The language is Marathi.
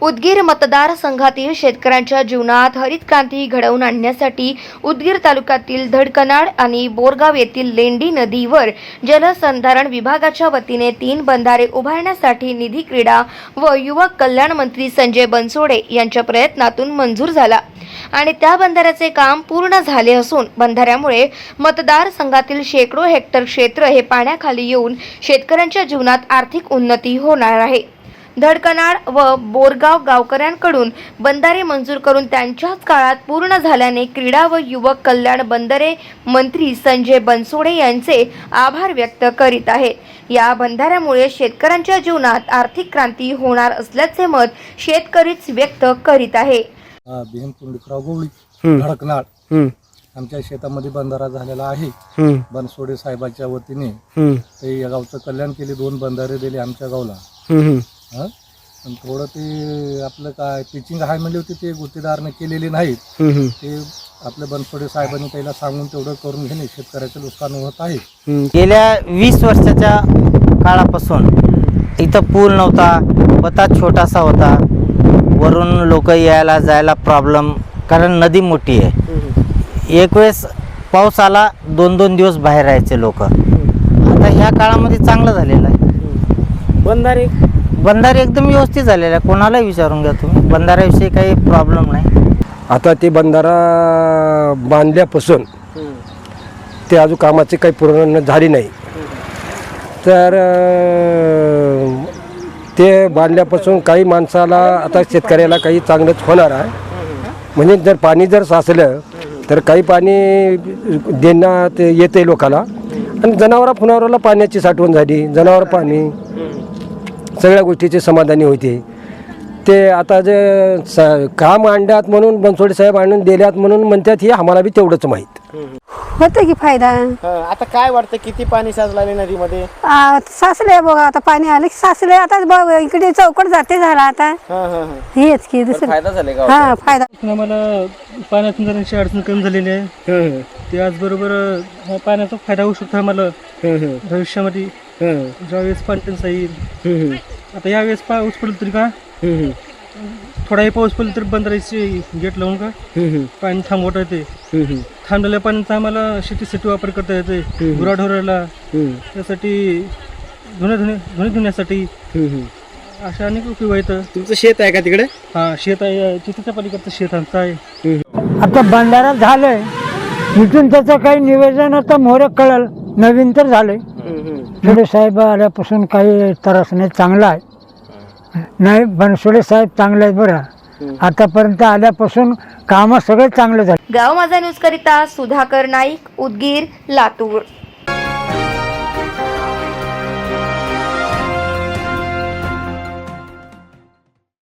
उदगीर मतदारसंघातील शेतकऱ्यांच्या जीवनात हरित क्रांती घडवून आणण्यासाठी उदगीर तालुक्यातील धडकनाड आणि बोरगाव येथील लेंडी नदीवर जलसंधारण विभागाच्या वतीने तीन बंधारे उभारण्यासाठी निधी क्रीडा व युवक कल्याण मंत्री संजय बनसोडे यांच्या प्रयत्नातून मंजूर झाला. आणि त्या बंधाऱ्याचे काम पूर्ण झाले असून बंधाऱ्यामुळे मतदारसंघातील शेकडो हेक्टर क्षेत्र हे पाण्याखाली येऊन शेतकऱ्यांच्या जीवनात आर्थिक उन्नती होणार आहे. धडकनाड व बोरगाव गावकऱ्यांकडून बंधारे मंजूर करून त्यांच्याच काळात पूर्ण झाल्याने क्रीडा व युवक कल्याण बंदरे मंत्री संजय बनसोडे यांचे आभार व्यक्त करीत आहेत. या बंधाऱ्यामुळे शेतकऱ्यांच्या जीवनात आर्थिक क्रांती होणार असल्याचे मत शेतकरीच व्यक्त करीत आहे. भीम गवळी आमच्या शेतामध्ये बंधारा झालेला आहे. हम्म, बनसोडे साहेबाच्या वतीने हम्म, ते या गावचं कल्याण केले दोन बंधारे दिले आमच्या गावला. हम्म, हा? पण थोडं ते आपलं काय टीचिंग हाय म्हणली होती ते गुत्तेदारने केलेली नाहीत. हम्म, ते आपल्या बनसोडे साहेबांनी त्याला सांगून तेवढं करून घेणे शेतकऱ्याचं नुकसान होत आहे. हम्म. गेल्या वीस वर्षाच्या काळापासून इथं पूल नव्हता पता छोटासा होता. वरून लोक यायला जायला प्रॉब्लेम कारण नदी मोठी आहे. एक वेळेस पाऊस आला दोन दोन दिवस बाहेर राहायचे लोक. आता ह्या काळामध्ये चांगलं झालेलं आहे. बंधारे? बंधारे एकदम व्यवस्थित झालेलं आहे. कोणालाही विचारून घ्या तुम्ही. बंधाऱ्याविषयी काही प्रॉब्लेम नाही. आता ते बंधारा बांधल्यापासून ते अजून कामाची काही पूर्ण झाली नाही. तर अं, ते बांधल्यापासून काही माणसाला आता शेतकऱ्याला काही चांगलंच होणार आहे. म्हणजे जर पाणी जर साचलं तर काही पाणी देण्यात येते लोकाला. आणि जनावरा फुनावराला पाण्याची साठवण झाली. जनावर पाणी. सगळ्या गोष्टीचे समाधानी होते. ते आता जे स काम आणल्यात म्हणून बनसोडे साहेब आणून दिल्यात म्हणून म्हणतात हे आम्हाला बी तेवढंच माहीत. होतं की फायदा? आता काय वाटतं किती पाणी साचलं नदीमध्ये? आ, साचले बघा आता पाणी आलं की साचले आता बघ इकडे चौकट जाते झाला आता. हेच की दुसरं फायदा झाले का हा फायदा आम्हाला पाण्यातून जराशी अडचण कमी झालेली आहे. त्याचबरोबर अ, पाण्याचा फायदा होऊ शकतो आम्हाला. भविष्यामध्ये ज्यावेळेस पाणी टंचाई येईल आता यावेळेस पाऊस पडला तरी का? थोडाही पाऊस पडला तर बंदराचे गेट लावून का? पाणी थांबवता येते. थांबलेल्या पाण्याचा आम्हाला शेतीसाठी वापर करता येते. गुराढोराला. त्यासाठी धुणे धुणे धुणे धुण्यासाठी अशा अनेक उपयोग आहेत. तुमचं शेत आहे का तिकडे? हा शेत आहे. तिथेच्या पलीकडचं शेत आमचं आहे. आता बंधारा झालंय. इथून त्याचं काही निवेदन आता मोहर कळल. नवीन तर झालंय. बनसोडे साहेब आल्यापासून काही त्रास नाही चांगला आहे. नाही बनसोडे साहेब चांगले आहेत बरं. आतापर्यंत आल्यापासून कामं सगळे चांगले झाले. गाव माझा न्यूज करिता सुधाकर नाईक उदगीर लातूर.